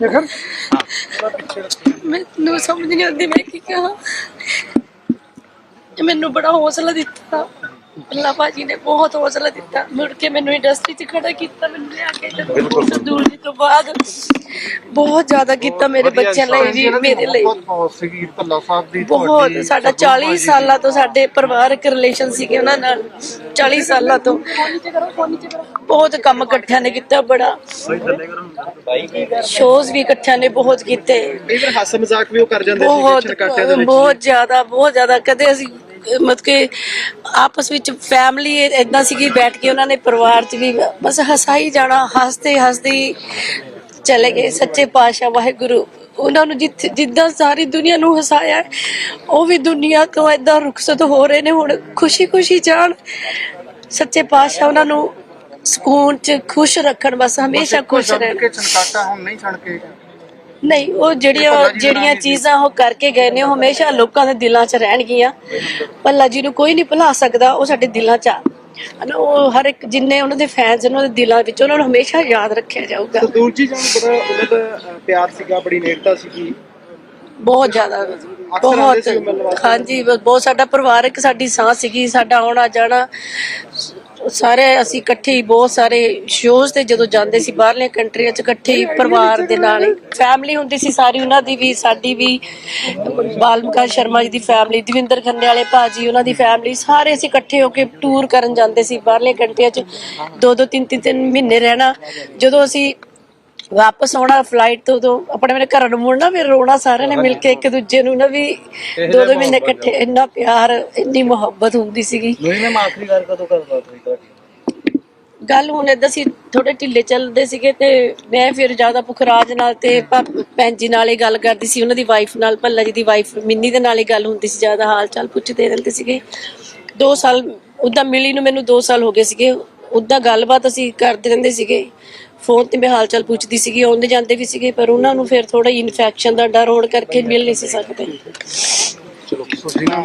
ਸ਼ੇਖਰ? ਮੈਨੂੰ ਸਮਝ ਨਹੀਂ ਆਉਂਦੀ ਮੈਂ ਕੀ ਕਹਾਂ। ਮੈਨੂੰ ਬੜਾ ਹੌਸਲਾ ਦਿੱਤਾ। ਅੱਲਾ ਭਾਜੀ ਨੇ ਬਹੁਤ ਹੌਸਲਾ ਦਿੱਤਾ। ਮੁੜ ਕੇ ਮੈਨੂੰ ਇੰਡਸਟਰੀ 'ਚ ਖੜਾ ਕੀਤਾ ਮੈਨੂੰ ਲਿਆ ਕੇ ਜਦੋਂ ਦੂਰ ਜੀ ਤੋਂ ਬਾਅਦ ਬਹੁਤ ਜ਼ਿਆਦਾ ਕੀਤਾ ਮੇਰੇ ਬੱਚਿਆਂ ਲਈ ਵੀ ਮੇਰੇ ਲਈ। ਬਹੁਤ ਬਹੁਤ ਸੀਗੀ ਭੱਲਾ ਸਾਹਿਬ ਦੀ ਬਹੁਤ ਤੁਹਾਡੀ, ਸਾਡਾ ਸਤਿਗੁਰੂ 40 ਭਾਜੀ ਦੀ। ਸਾਲਾਂ ਤੋਂ ਸਾਡੇ ਪਰਿਵਾਰਕ ਰਿਲੇਸ਼ਨ ਸੀਗੇ ਉਹਨਾਂ ਨਾਲ 40 ਸਾਲਾਂ ਤੋਂ। ਬਹੁਤ ਕੰਮ ਇਕੱਠਿਆਂ ਨੇ ਕੀਤਾ ਬੜਾ। ਸ਼ੋਜ਼ ਵੀ ਇਕੱਠਿਆਂ ਨੇ ਬਹੁਤ ਕੀਤੇ। ਹਾਸਾ ਮਜ਼ਾਕ ਵੀ ਉਹ ਕਰ ਜਾਂਦੇ ਬਹੁਤ ਜ਼ਿਆਦਾ ਬਹੁਤ ਜ਼ਿਆਦਾ। ਕਦੇ ਅਸੀਂ ਮਤਲਬ ਕਿ ਆਪਸ ਵਿੱਚ ਫੈਮਿਲੀ ਇਦਾਂ ਸੀਗੀ ਬੈਠ ਕੇ ਉਹਨਾਂ ਨੇ ਪਰਿਵਾਰ 'ਚ ਵੀ ਬਸ ਹਸਾਈ ਜਾਣਾ ਹੱਸਦੇ ਹੱਸਦੇ ਚਲੇ ਗਏ ਸੱਚੇ ਪਾਤਸ਼ਾਹ ਵਾਹਿਗੁਰੂ। ਉਹਨਾਂ ਨੂੰ ਜਿੱਥੇ ਜਿੱਦਾਂ ਸਾਰੀ ਦੁਨੀਆ ਨੂੰ ਹਸਾਇਆ ਉਹ ਵੀ ਦੁਨੀਆ ਤੋਂ ਇਦਾਂ ਰੁਖਸਤ ਹੋ ਰਹੇ ਨੇ ਹੁਣ ਖੁਸ਼ੀ ਖੁਸ਼ੀ ਜਾਣ। ਸੱਚੇ ਪਾਤਸ਼ਾਹ ਉਹਨਾਂ ਨੂੰ ਸਕੂਨ 'ਚ ਖੁਸ਼ ਰੱਖਣ ਬਸ ਹਮੇਸ਼ਾ ਖੁਸ਼ ਰਹਿਣ। ਕੇ ਹੁਣ ਨਹੀਂ ਉਹ ਜਿਹੜੀਆਂ ਜਿਹੜੀਆਂ ਚੀਜ਼ਾਂ ਉਹ ਕਰਕੇ ਗਏ ਨੇ ਉਹ ਹਮੇਸ਼ਾ ਲੋਕਾਂ ਦੇ ਦਿਲਾਂ 'ਚ ਰਹਿਣਗੀਆਂ। ਪੱਲਾ ਜੀ ਨੂੰ ਕੋਈ ਨਹੀਂ ਭੁਲਾ ਸਕਦਾ ਉਹ ਸਾਡੇ ਦਿਲਾਂ 'ਚ ਆ। ਹਨਾ, ਉਹ ਹਰ ਇੱਕ ਜਿੰਨੇ ਉਹਨਾਂ ਦੇ ਫੈਨਸ ਉਹਨਾਂ ਦੇ ਦਿਲਾਂ ਵਿੱਚ ਉਹਨਾਂ ਨੂੰ ਹਮੇਸ਼ਾ ਯਾਦ ਰੱਖਿਆ ਜਾਊਗਾ। ਸਰਦੂਲ ਜੀ ਜਾਨ ਬੜਾ ਉਹਨਾਂ ਦਾ ਪਿਆਰ ਸੀਗਾ ਬੜੀ ਨੇੜਤਾ ਸੀਗੀ। ਬਹੁਤ ਜ਼ਿਆਦਾ। ਬਹੁਤ। ਹਾਂਜੀ ਬਹੁਤ ਸਾਡਾ ਪਰਿਵਾਰਕ ਸਾਡੀ ਸਾਹ ਸੀਗੀ ਸਾਡਾ ਆਉਣਾ ਜਾਣਾ ਸਾਰੇ ਅਸੀਂ ਇਕੱਠੇ ਹੀ ਬਹੁਤ ਸਾਰੇ ਸ਼ੋਜ਼ ਤੇ ਜਦੋਂ ਜਾਂਦੇ ਸੀ ਬਾਹਰਲੀਆਂ ਕੰਟਰੀਆਂ 'ਚ ਇਕੱਠੇ ਹੀ ਪਰਿਵਾਰ ਦੇ ਨਾਲ। ਫੈਮਿਲੀ ਹੁੰਦੀ ਸੀ ਸਾਰੀ, ਉਹਨਾਂ ਦੀ ਵੀ, ਸਾਡੀ ਵੀ, ਬਾਲਮਕਾ ਸ਼ਰਮਾ ਜੀ ਦੀ ਫੈਮਿਲੀ ਦਵਿੰਦਰ ਖੰਨੇ ਵਾਲੇ ਭਾਜੀ, ਉਹਨਾਂ ਦੀ ਫੈਮਿਲੀ ਸਾਰੇ ਅਸੀਂ ਇਕੱਠੇ ਹੋ ਕੇ ਟੂਰ ਕਰਨ ਜਾਂਦੇ ਸੀ ਬਾਹਰਲੀਆਂ ਕੰਟਰੀਆਂ 'ਚ। ਦੋ ਦੋ ਤਿੰਨ ਤਿੰਨ ਤਿੰਨ ਮਹੀਨੇ ਰਹਿਣਾ। ਜਦੋਂ ਅਸੀਂ ਵਾਪਸ ਆਉਣਾ ਫਲਾਈਟ ਤੋਂ ਤੋਂ ਆਪਣੇ ਮੇਰੇ ਘਰ ਨੂੰ ਮੁੜਨਾ ਫਿਰ ਰੋਣਾ ਸਾਰਿਆਂ ਨੇ ਮਿਲ ਕੇ ਇੱਕ ਦੂਜੇ ਨੂੰ ਨਾ ਵੀ ਦੋ ਦੋ ਮਹੀਨੇ ਇਕੱਠੇ ਇੰਨਾ ਪਿਆਰ ਇੰਨੀ ਮੁਹੱਬਤ ਹੁੰਦੀ ਸੀਗੀ। ਨਹੀਂ ਮੈਂ ਆਖਰੀ ਵਾਰ ਕਦੋਂ ਗੱਲਬਾਤ ਹੋਈ ਤੁਹਾਡੀ? ਗੱਲ ਹੁਣ ਏਦਾਂ ਸੀ ਥੋੜੇ ਢਿੱਲੇ ਚੱਲਦੇ ਸੀਗੇ ਤੇ ਮੈਂ ਫਿਰ ਜ਼ਿਆਦਾ ਪੁਖਰਾਜ ਨਾਲ ਤੇ ਭੈਣ ਜੀ ਨਾਲ ਹੀ ਗੱਲ ਕਰਦੀ ਸੀ ਉਹਨਾਂ ਦੀ ਵਾਈਫ ਨਾਲ ਭੱਲਾ ਜੀ ਦੀ ਵਾਈਫ ਮਿੰਨੀ ਦੇ ਨਾਲ ਹੀ ਗੱਲ ਹੁੰਦੀ ਸੀ ਜ਼ਿਆਦਾ ਹਾਲ ਚਾਲ ਪੁੱਛਦੇ ਰਹਿੰਦੇ ਸੀਗੇ। 2 ਸਾਲ ਉਦਾਂ ਮਿਲੀ ਨੂੰ ਮੈਨੂੰ 2 ਸਾਲ ਹੋ ਗਏ ਸੀਗੇ ਉਦਾਂ ਗੱਲਬਾਤ ਅਸੀਂ ਕਰਦੇ ਰਹਿੰਦੇ ਸੀਗੇ। ਫੋਨ ਤੇ ਮੈਂ ਹਾਲ ਚਾਲ ਪੁੱਛਦੀ ਸੀਗੀ, ਆਉਂਦੇ ਜਾਂਦੇ ਵੀ ਸੀਗੇ, ਪਰ ਉਹਨਾਂ ਨੂੰ ਫਿਰ ਥੋੜਾ ਇਨਫੈਕਸ਼ਨ ਦਾ ਡਰ ਹੋਣ ਕਰਕੇ ਮਿਲ ਨਹੀਂ ਸੀ ਸਕਦੇ। ਚਲੋ ਸੋ ਜਿਨ੍ਹਾਂ